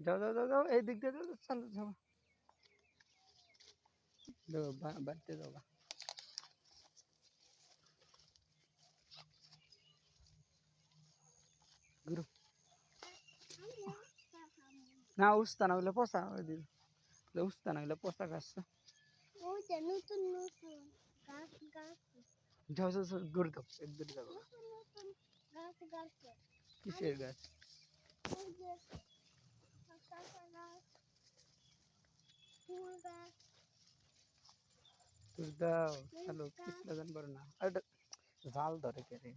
যাও যাও যাও যাও এই দিক দিয়ে যাও যাও, চলো যাও। দেখো বাড়িতে যাও গা। না উঠতে না হইলে পচা ওই দিকে। উঠতে না হইলে পচা গাছ। যাও যাও যাও ঘুরে দাও একদিন যাব গা। নতুন নতুন গাছ গাছ। কিসের গাছ ওই যে কাঁচা গাছ ফুল গাছ তুই দাও চলো পিছলে যান পারো না। আর জাল ধরে কে রে?